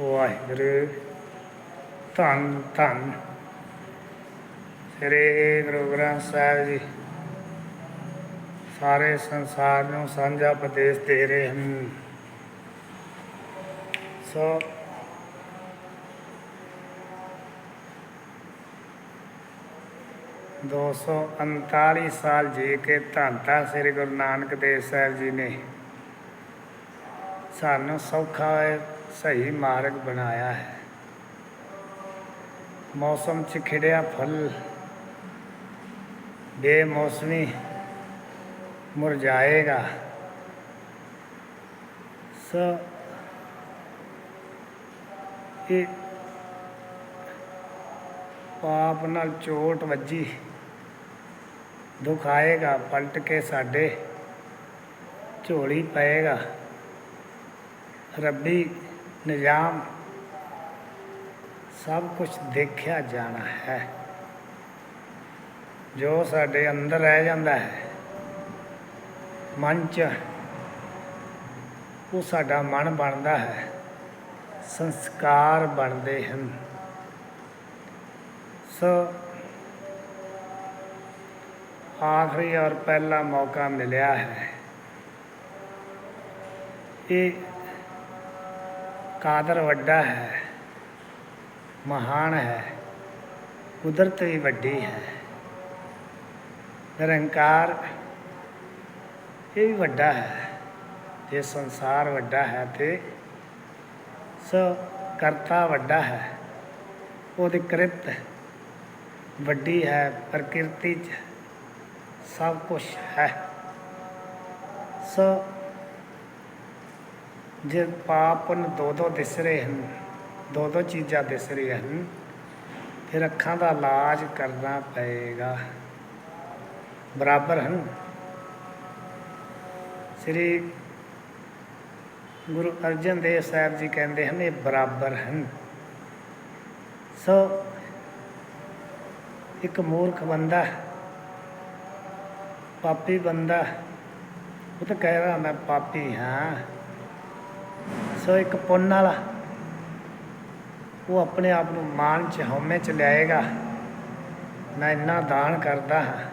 ਵਾਹਿਗੁਰੂ ਧੰਨ ਧੰਨ। ਸ੍ਰੀ ਗੁਰੂ ਗ੍ਰੰਥ ਸਾਹਿਬ ਜੀ, ਸਾਰੇ ਸੰਸਾਰ ਨੂੰ ਸਾਂਝਾ ਉਪਦੇਸ਼ ਦੇ ਰਹੇ ਹਨ। ਸੋ ਦੋ ਸੌ ਉਨਤਾਲੀ ਸਾਲ ਜੀ ਕੇ ਧੰਨ ਧੰਨ ਸ੍ਰੀ ਗੁਰੂ ਨਾਨਕ ਦੇਵ ਸਾਹਿਬ ਜੀ ਨੇ। ਸਾਨੂੰ ਸੌਖਾ ਹੈ ਸਹੀ ਮਾਰਗ ਬਣਾਇਆ ਹੈ ਮੌਸਮ ਚ ਖਿੜਿਆ ਫਲ ਬੇਮੌਸਮੀ ਮੁਰਝਾਏਗਾ ਸੋ ਇਹ ਪਾਪ ਨਾਲ ਚੋਟ ਵੱਜੀ ਦੁੱਖ ਆਏਗਾ ਪਲਟ ਕੇ ਸਾਡੇ ਝੋਲੀ ਪਏਗਾ ਰੱਬੀ ਨਿਜ਼ਾਮ। ਸਭ ਕੁਝ ਦੇਖਿਆ ਜਾਣਾ ਹੈ। ਜੋ ਸਾਡੇ ਅੰਦਰ ਰਹਿ ਜਾਂਦਾ ਹੈ, ਮਨ ਚ, ਉਹ ਸਾਡਾ ਮਨ ਬਣਦਾ ਹੈ। ਸੰਸਕਾਰ ਬਣਦੇ ਹਨ। ਸੋ ਆਖਰੀ ਔਰ ਪਹਿਲਾ ਮੌਕਾ ਮਿਲਿਆ ਹੈ। ਇਹ ਕਾਦਰ ਵੱਡਾ ਹੈ, ਮਹਾਨ ਹੈ, ਕੁਦਰਤ ਵੀ ਵੱਡੀ ਹੈ। ਨਿਰੰਕਾਰ ਇਹ ਵੀ ਵੱਡਾ ਹੈ, ਜੇ ਸੰਸਾਰ ਵੱਡਾ ਹੈ ਤੇ ਸੋ ਕਰਤਾ ਵੱਡਾ ਹੈ। ਉਹਦੀ ਕਿਰਤ ਵੱਡੀ ਹੈ, ਪ੍ਰਕਿਰਤੀ ਚ ਸਭ ਕੁਝ ਹੈ। ਸੋ ਜੇ ਪਾਪ ਨੂੰ ਦੋ ਦੋ ਦਿਸ ਰਹੇ ਹਨ, ਦੋ ਦੋ ਚੀਜ਼ਾਂ ਦਿਸ ਰਹੀਆਂ ਹਨ, ਫਿਰ ਅੱਖਾਂ ਦਾ ਇਲਾਜ ਕਰਨਾ ਪਏਗਾ। ਬਰਾਬਰ ਹਨ। ਸ੍ਰੀ ਗੁਰੂ ਅਰਜਨ ਦੇਵ ਸਾਹਿਬ ਜੀ ਕਹਿੰਦੇ ਹਨ, ਇਹ ਬਰਾਬਰ ਹਨ। ਸੋ, ਇੱਕ ਮੂਰਖ ਬੰਦਾ, ਪਾਪੀ ਬੰਦਾ, ਉਹ ਤਾਂ ਕਹਿ ਰਿਹਾ, ਮੈਂ ਪਾਪੀ ਹਾਂ। ਸੋ ਇੱਕ ਪੁੰਨ ਵਾਲਾ। ਉਹ ਆਪਣੇ ਆਪ ਨੂੰ ਮਾਨ ਚ ਹਉਮੈ ਚ ਲਿਆਏਗਾ। ਮੈਂ ਇੰਨਾ ਦਾਨ ਕਰਦਾ ਹਾਂ।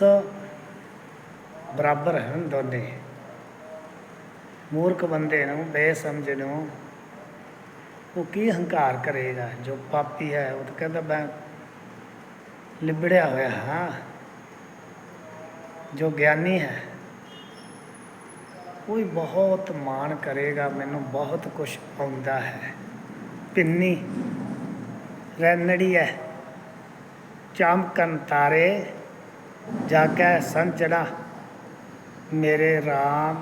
ਸੋ, ਬਰਾਬਰ ਹਨ ਦੋਨੇ। ਮੂਰਖ ਬੰਦੇ ਨੂੰ, ਬੇਸਮਝ ਨੂੰ, ਉਹ ਕੀ ਹੰਕਾਰ ਕਰੇਗਾ? ਜੋ ਪਾਪੀ ਹੈ, ਉਹ ਤਾਂ ਕਹਿੰਦਾ, ਮੈਂ ਲਿਬੜਿਆ ਹੋਇਆ ਹਾਂ। ਜੋ ਗਿਆਨੀ ਹੈ ਕੋਈ ਬਹੁਤ ਮਾਣ ਕਰੇਗਾ, ਮੈਨੂੰ ਬਹੁਤ ਕੁਝ ਆਉਂਦਾ ਹੈ। ਪਿੰਨੀ ਰੈਨੜੀ ਹੈ ਚਮਕਨ ਤਾਰੇ, ਜਾਗੈ ਸੰਚੜਾ ਮੇਰੇ RAM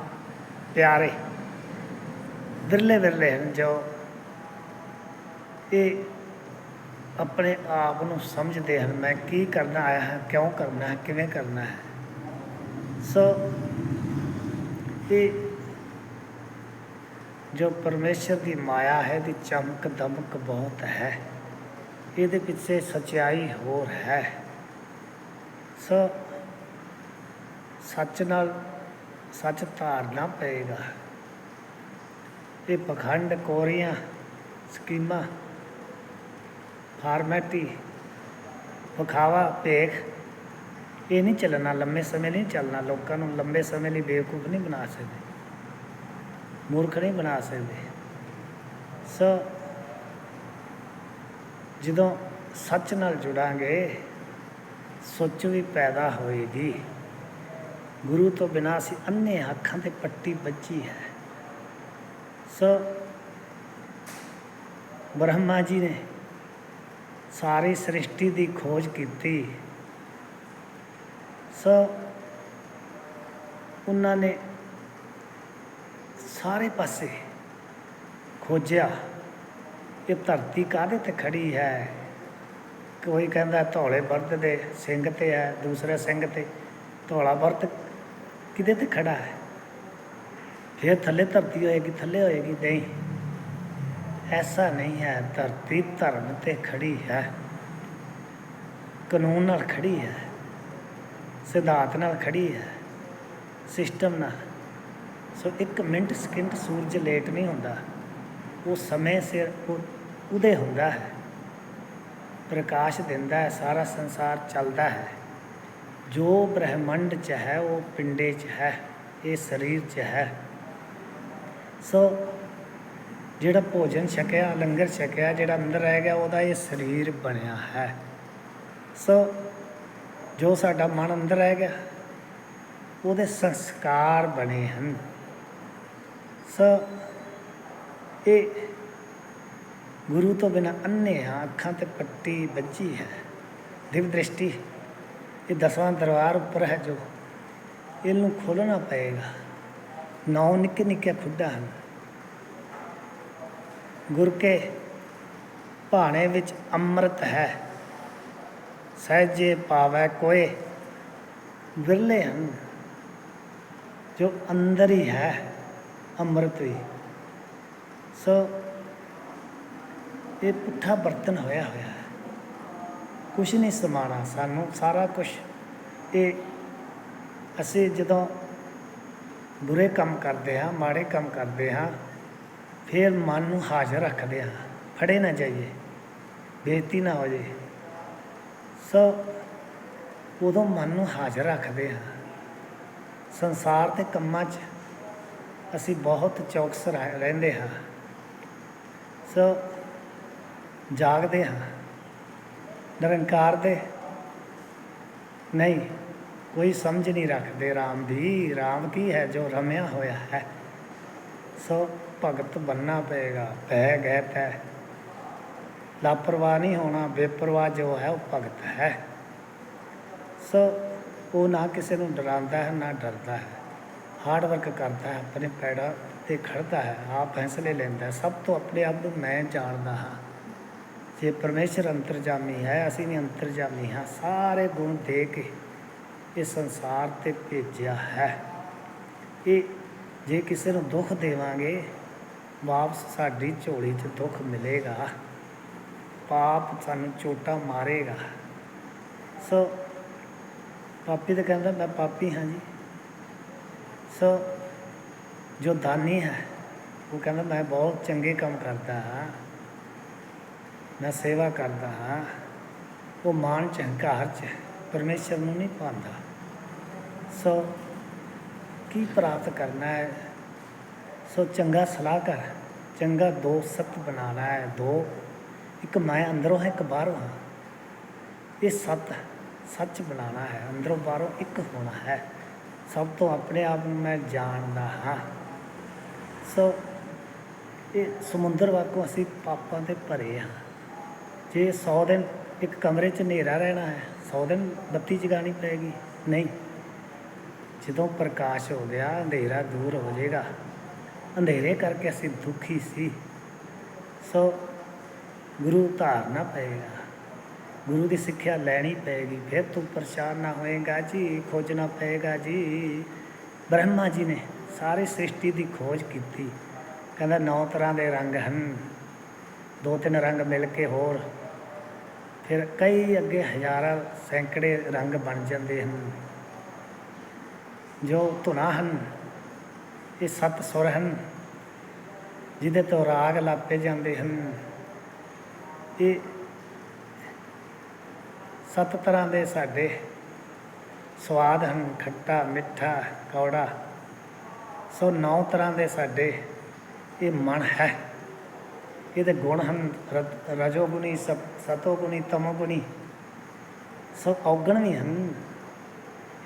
ਪਿਆਰੇ। ਵਿਰਲੇ ਵਿਰਲੇ ਹਨ ਜੋ, ਇਹ ਆਪਣੇ ਆਪ ਨੂੰ ਸਮਝਦੇ ਹਨ, ਮੈਂ ਕੀ ਕਰਨਾ ਆਇਆ ਹਾਂ, ਕਿਉਂ ਕਰਨਾ ਹੈ, ਕਿਵੇਂ ਕਰਨਾ ਹੈ। ਸੋ ਇਹ ਜੋ ਪਰਮੇਸ਼ਰ ਦੀ ਮਾਇਆ ਹੈ, ਦੀ ਚਮਕ ਦਮਕ ਬਹੁਤ ਹੈ। ਇਹਦੇ ਪਿੱਛੇ ਸਚਾਈ ਹੋਰ ਹੈ। ਸੋ ਸੱਚ ਨਾਲ ਸੱਚ ਧਾਰਨਾ ਪਏਗਾ। ਇਹ ਪਖੰਡ ਕੋਰੀਆਂ ਸਕੀਮਾਂ, ਫਾਰਮੈਟੀ, ਵਿਖਾਵਾ, ਭੇਖ ਇਹ ਨਹੀਂ ਚੱਲਣਾ, ਲੰਮੇ ਸਮੇਂ ਲਈ ਨਹੀਂ ਚੱਲਣਾ, ਲੋਕਾਂ ਨੂੰ ਲੰਬੇ ਸਮੇਂ ਲਈ ਬੇਵਕੂਫ ਨਹੀਂ ਬਣਾ ਸਕਦੇ। ਮੂਰਖ ਨਹੀਂ ਬਣਾ ਸਕਦੇ। ਸੋ ਜਦੋਂ ਸੱਚ ਨਾਲ ਜੁੜਾਂਗੇ, ਸੋਚ ਵੀ ਪੈਦਾ ਹੋਏਗੀ। ਗੁਰੂ ਤੋਂ ਬਿਨਾਂ ਅਸੀਂ ਅੰਨੇ ਅੱਖਾਂ ਤੇ ਪੱਟੀ ਵੱਜੀ ਹੈ। ਸੋ ਬ੍ਰਹਮਾ ਜੀ ਨੇ ਸਾਰੀ ਸ੍ਰਿਸ਼ਟੀ ਦੀ ਖੋਜ ਕੀਤੀ। ਸੋ ਉਹਨਾਂ ਨੇ ਸਾਰੇ ਪਾਸੇ ਖੋਜਿਆ, ਇਹ ਧਰਤੀ ਕਾਹਦੇ ਤੇ ਖੜੀ ਹੈ? ਕੋਈ ਕਹਿੰਦਾ ਧੌਲੇ ਬਰਤ ਦੇ ਸਿੰਘ ਤੇ ਹੈ, ਦੂਸਰੇ ਸਿੰਘ ਤੇ ਧੌਲਾ ਬਰਤ ਕਿਤੇ ਤੇ ਖੜਾ ਹੈ? ਫਿਰ ਥੱਲੇ ਧਰਤੀ ਹੋਏਗੀ, ਥੱਲੇ ਹੋਏਗੀ, ਨਹੀਂ। ਐਸਾ ਨਹੀਂ ਹੈ, ਧਰਤੀ ਧਰਮ ਤੇ ਖੜੀ ਹੈ, ਕਾਨੂੰਨ ਨਾਲ ਖੜੀ ਹੈ। ਸਿਧਾਂਤ ਨਾਲ ਖੜੀ ਹੈ, ਸਿਸਟਮ ਨਾਲ। ਸੋ ਇੱਕ ਮਿੰਟ ਸਕਿੰਟ ਸੂਰਜ ਲੇਟ ਨਹੀਂ ਹੁੰਦਾ। ਉਹ ਸਮੇਂ ਸਿਰ ਉਹ ਉਦੇ ਹੁੰਦਾ ਹੈ। ਪ੍ਰਕਾਸ਼ ਦਿੰਦਾ ਹੈ, ਸਾਰਾ ਸੰਸਾਰ ਚੱਲਦਾ ਹੈ। ਜੋ ਬ੍ਰਹਿਮੰਡ ਚ ਹੈ, ਉਹ ਪਿੰਡੇ ਚ ਹੈ, ਇਹ ਸਰੀਰ ਚ ਹੈ। ਸੋ ਜਿਹੜਾ ਭੋਜਨ ਛਕਿਆ, ਲੰਗਰ ਛਕਿਆ, ਜਿਹੜਾ ਅੰਦਰ ਰਹਿ ਗਿਆ, ਉਹਦਾ ਇਹ ਸਰੀਰ ਬਣਿਆ ਹੈ। ਸੋ ਜੋ ਸਾਡਾ ਮਨ ਅੰਦਰ ਰਹਿ ਗਿਆ, ਉਹਦੇ ਸੰਸਕਾਰ ਬਣੇ ਹਨ। ਸੋ, ਇਹ ਗੁਰੂ ਤੋਂ ਬਿਨਾ ਅੰਨੇ ਹਾਂ, ਅੱਖਾਂ ਤੇ ਪੱਟੀ ਵੱਜੀ ਹੈ। ਦਿਵ ਦ੍ਰਿਸ਼ਟੀ, ਇਹ ਦਸਵਾਂ ਦਰਬਾਰ ਉੱਪਰ ਹੈ ਜੋ ਇਹਨੂੰ ਖੋਲਣਾ ਪਏਗਾ। ਨੌ ਨਿੱਕੇ ਨਿੱਕੇ ਖੁੱਡਾ ਹਨ। ਗੁਰ ਕੇ ਭਾਣੇ ਵਿੱਚ ਅੰਮ੍ਰਿਤ ਹੈ। ਸਹਿਜੇ ਪਾਵੈ ਕੋਏ, ਵਿਰਲੇ ਹਨ, ਜੋ ਅੰਦਰ ਹੀ ਹੈ, ਅੰਮ੍ਰਿਤ ਵੀ। ਸੋ ਇਹ ਪੁੱਠਾ ਬਰਤਨ ਹੋਇਆ ਹੋਇਆ ਹੈ। ਕੁਛ ਨਹੀਂ ਸਮਾਣਾ ਸਾਨੂੰ, ਸਾਰਾ ਕੁਝ ਇਹ ਅਸੀਂ ਜਦੋਂ ਬੁਰੇ ਕੰਮ ਕਰਦੇ ਹਾਂ, ਮਾੜੇ ਕੰਮ ਕਰਦੇ ਹਾਂ, ਫਿਰ ਮਨ ਨੂੰ ਹਾਜ਼ਰ ਰੱਖਦੇ ਹਾਂ। ਫੜੇ ਨਾ ਜਾਈਏ, ਬੇਇੱਜ਼ਤੀ ਨਾ ਹੋ ਜੇ ਸੋ ਉਦੋਂ ਮਨ ਨੂੰ ਹਾਜ਼ਰ ਰੱਖਦੇ ਹਾਂ। ਸੰਸਾਰ ਦੇ ਕੰਮਾਂ 'ਚ ਅਸੀਂ ਬਹੁਤ ਚੌਕਸ ਰਹਿ- ਰਹਿੰਦੇ ਹਾਂ। ਸੋ ਜਾਗਦੇ ਹਾਂ। ਨਿਰੰਕਾਰ ਦੇ ਨਹੀਂ, ਕੋਈ ਸਮਝ ਨਹੀਂ ਰੱਖਦੇ RAM ਦੀ RAM ਕੀ ਹੈ ਜੋ ਰਮਿਆ ਹੋਇਆ ਹੈ? ਸੋ ਭਗਤ ਬੰਨਾ ਪਏਗਾ, ਪੈ ਗਏ ਤੈ ਲਾਪਰਵਾਹ ਨਹੀਂ ਹੋਣਾ, ਬੇਪਰਵਾਹ ਜੋ ਹੈ ਉਹ ਭਗਤ ਹੈ। ਸੋ ਉਹ ਨਾ ਕਿਸੇ ਨੂੰ ਡਰਾਉਂਦਾ ਹੈ, ਨਾ ਡਰਦਾ ਹੈ। ਹਾਰਡ ਵਰਕ ਕਰਦਾ ਹੈ, ਆਪਣੇ ਪੈੜਾਂ ਤੇ ਖੜਦਾ ਹੈ, ਆਪ ਫੈਸਲੇ ਲੈਂਦਾ ਹੈ। ਸਭ ਤੋਂ ਆਪਣੇ ਆਪ ਨੂੰ ਮੈਂ ਜਾਣਦਾ ਹਾਂ। ਜੇ ਪਰਮੇਸ਼ਰ ਅੰਤਰਜਾਮੀ ਹੈ, ਅਸੀਂ ਵੀ ਅੰਤਰਜਾਮੀ ਹਾਂ। ਸਾਰੇ ਗੁਣ ਦੇ ਕੇ ਇਹ ਸੰਸਾਰ ਤੇ ਭੇਜਿਆ ਹੈ। ਇਹ ਜੇ ਕਿਸੇ ਨੂੰ ਦੁੱਖ ਦੇਵਾਂਗੇ, ਵਾਪਸ ਸਾਡੀ ਝੋਲੀ 'ਚ ਦੁੱਖ ਮਿਲੇਗਾ। ਪਾਪ ਸਾਨੂੰ ਚੋਟਾ ਮਾਰੇਗਾ। ਸੋ ਪਾਪੀ ਤਾਂ ਕਹਿੰਦਾ, ਮੈਂ ਪਾਪੀ ਹਾਂ ਜੀ। ਸੋ ਜੋ ਦਾਨੀ ਹੈ, ਉਹ ਕਹਿੰਦਾ, ਮੈਂ ਬਹੁਤ ਚੰਗੇ ਕੰਮ ਕਰਦਾ ਹਾਂ। ਮੈਂ ਸੇਵਾ ਕਰਦਾ ਹਾਂ। ਉਹ ਮਾਨ ਚ ਹੰਕਾਰ ਚ ਪਰਮੇਸ਼ਰ ਨੂੰ ਨਹੀਂ ਪਾਉਂਦਾ ਸੋ ਕੀ ਪ੍ਰਾਪਤ ਕਰਨਾ ਹੈ? ਸੋ ਚੰਗਾ ਸਲਾਹਕਾਰ, ਚੰਗਾ ਦੋ ਸਤ ਬਣਾਉਣਾ ਹੈ ਦੋ ਇੱਕ ਮੈਂ ਅੰਦਰੋਂ ਹਾਂ, ਇੱਕ ਬਾਹਰੋਂ ਹਾਂ। ਇਹ ਸਤ ਸੱਚ ਬਣਾਉਣਾ ਹੈ। ਅੰਦਰੋਂ ਬਾਹਰੋਂ ਇੱਕ ਹੋਣਾ ਹੈ। ਸਭ ਤੋਂ ਆਪਣੇ ਆਪ ਨੂੰ ਮੈਂ ਜਾਣਦਾ ਹਾਂ। ਸੋ ਇਹ ਸਮੁੰਦਰ ਵਾਂਗੂ ਅਸੀਂ ਪਾਪਾਂ ਦੇ ਭਰੇ ਹਾਂ। ਜੇ 100 ਦਿਨ ਇੱਕ ਕਮਰੇ 'ਚ ਹਨੇਰਾ ਰਹਿਣਾ ਹੈ 100 ਦਿਨ ਬੱਤੀ ਜਗਾਣੀ ਪਏਗੀ? ਨਹੀਂ। ਜਦੋਂ ਪ੍ਰਕਾਸ਼ ਹੋ ਗਿਆ ਅੰਧੇਰਾ ਦੂਰ ਹੋ ਜਾਏਗਾ। ਅੰਧੇਰੇ ਕਰਕੇ ਅਸੀਂ ਦੁਖੀ ਸੀ। ਸੋ ਗੁਰੂ ਧਾਰਨਾ ਪਏਗਾ। ਗੁਰੂ ਦੀ ਸਿੱਖਿਆ ਲੈਣੀ ਪਏਗੀ। ਫਿਰ ਤੂੰ ਪਰੇਸ਼ਾਨ ਨਾ ਹੋਏਗਾ ਜੀ ਖੋਜਣਾ ਪਏਗਾ ਜੀ। ਬ੍ਰਹਮਾ ਜੀ ਨੇ ਸਾਰੀ ਸ੍ਰਿਸ਼ਟੀ ਦੀ ਖੋਜ ਕੀਤੀ। ਕਹਿੰਦਾ, ਨੌ ਤਰ੍ਹਾਂ ਦੇ ਰੰਗ ਹਨ। ਦੋ ਤਿੰਨ ਰੰਗ ਮਿਲ ਕੇ ਹੋਰ। ਫਿਰ ਕਈ ਅੱਗੇ ਹਜ਼ਾਰਾਂ ਸੈਂਕੜੇ ਰੰਗ ਬਣ ਜਾਂਦੇ ਹਨ। ਜੋ ਧੁਨਾ ਹਨ, ਇਹ ਸੱਤ ਸੁਰ ਹਨ, ਜਿਹਦੇ ਤੋਂ ਰਾਗ ਲਾਪੇ ਜਾਂਦੇ ਹਨ। ਇਹ ਸੱਤ ਤਰ੍ਹਾਂ ਦੇ ਸਾਡੇ ਸਵਾਦ ਹਨ, ਖੱਟਾ, ਮਿੱਠਾ, ਕੌੜਾ। ਸੋ ਨੌ ਤਰ੍ਹਾਂ ਦੇ ਸਾਡੇ ਇਹ ਮਨ ਹੈ। ਇਹਦੇ ਗੁਣ ਹਨ ਰਜੋਗੁਣੀ ਸਤੋਗੁਣੀ, ਤਮੋਗੁਣੀ। ਸੋ ਔਗਣ ਵੀ ਹਨ।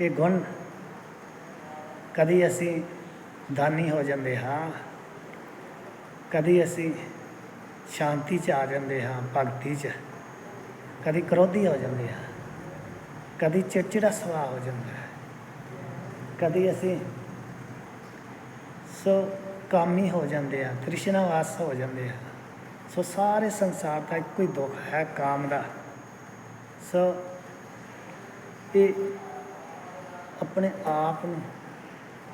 ਇਹ ਗੁਣ ਕਦੀ ਅਸੀਂ ਦਾਨੀ ਹੋ ਜਾਂਦੇ ਹਾਂ। ਕਦੀ ਅਸੀਂ ਸ਼ਾਂਤੀ 'ਚ ਆ ਜਾਂਦੇ ਹਾਂ, ਭਗਤੀ 'ਚ। ਕਦੀ ਕ੍ਰੋਧੀ ਹੋ ਜਾਂਦੇ ਹਾਂ, ਕਦੀ ਚਿੜਚਿੜਾ ਸੁਭਾਅ ਹੋ ਜਾਂਦਾ ਹੈ। ਕਦੀ ਅਸੀਂ ਸੋ ਕਾਮੀ ਹੋ ਜਾਂਦੇ ਆ ਤ੍ਰਿਸ਼ਨਾਵਾਸ ਹੋ ਜਾਂਦੇ ਆ ਸੋ ਸਾਰੇ ਸੰਸਾਰ ਦਾ ਇੱਕੋ ਹੀ ਦੁੱਖ ਹੈ ਕਾਮ ਦਾ। ਸੋ ਇਹ ਆਪਣੇ ਆਪ ਨੂੰ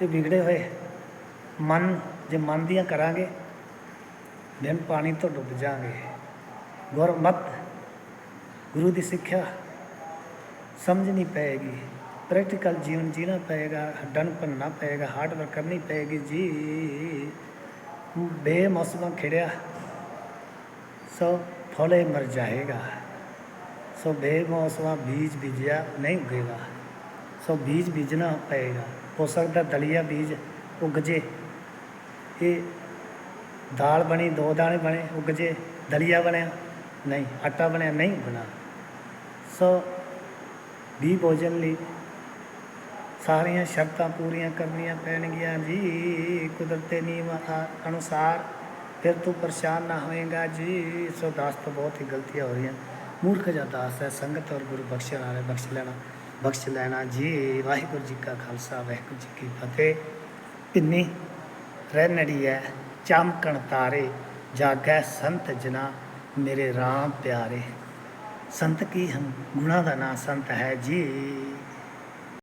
ਇਹ ਵਿਗੜੇ ਹੋਏ ਮਨ, ਜੇ ਮਨ ਦੀਆਂ ਕਰਾਂਗੇ ਦਿਨ ਪਾਣੀ ਤੋਂ ਡੁੱਬ ਜਾਾਂਗੇ ਗੁਰਮਤ ਗੁਰੂ ਦੀ ਸਿੱਖਿਆ ਸਮਝ ਨਹੀਂ ਪਏਗੀ। ਪ੍ਰੈਕਟੀਕਲ ਜੀਵਨ ਜੀਣਾ ਪਏਗਾ ਹੱਡਾਂ ਨੂੰ ਭੰਨਣਾ ਪਏਗਾ ਹਾਰਡ ਵਰਕ ਕਰਨੀ ਪਏਗੀ ਜੀ। ਬੇਮੌਸਮਾਂ ਖਿੜਿਆ, ਸੋ ਫਲੇ ਮਰ ਜਾਏਗਾ। ਸੋ ਬੇਮੌਸਮਾਂ ਬੀਜ ਬੀਜਿਆ ਨਹੀਂ ਉੱਗੇਗਾ। ਸੋ ਬੀਜ ਬੀਜਣਾ ਪਏਗਾ। ਹੋ ਸਕਦਾ ਦਲੀਆ ਬੀਜ ਉੱਗ ਜੇ। ਇਹ ਦਾਲ ਬਣੀ, ਦੋ ਦਾਣੇ ਬਣੇ ਉੱਗ ਜੇ ਦਲੀਆ ਬਣਿਆ, ਨਹੀਂ, ਆਟਾ ਬਣਿਆ, ਨਹੀਂ ਬਣਾ। ਸੋ ਵੀ ਭੋਜਨ ਲਈ ਸਾਰੀਆਂ ਸ਼ਰਤਾਂ ਪੂਰੀਆਂ ਕਰਨੀਆਂ ਪੈਣਗੀਆਂ ਜੀ। ਕੁਦਰਤ ਦੇ ਨਿਯਮ ਅਨੁਸਾਰ ਫਿਰ ਤੂੰ ਪਰੇਸ਼ਾਨ ਨਾ ਹੋਏਗਾ ਜੀ। ਸੋ ਦਾਸ ਤੋਂ ਬਹੁਤ ਹੀ ਗਲਤੀਆਂ ਹੋ ਰਹੀਆਂ। ਮੂਰਖ ਜਾਂ ਦਾਸ ਹੈ, ਸੰਗਤ ਔਰ ਗੁਰੂ ਬਖਸ਼ਣ ਵਾਲੇ ਬਖਸ਼ ਲੈਣਾ ਬਖਸ਼ ਲੈਣਾ ਜੀ। ਵਾਹਿਗੁਰੂ ਜੀ ਕਾ ਖਾਲਸਾ, ਵਾਹਿਗੁਰੂ ਜੀ ਕੀ ਫਤਿਹ। ਇੰਨੀ ਰਹਿਨੜੀ ਹੈ। ਚਮਕਣ ਤਾਰੇ ਜਾਗੈ ਸੰਤ ਜਨਾ, ਮੇਰੇ RAM ਪਿਆਰੇ। ਸੰਤ ਕੀ ਹਮ, ਗੁਣਾ ਦਾ ਨਾਂ ਸੰਤ ਹੈ ਜੀ।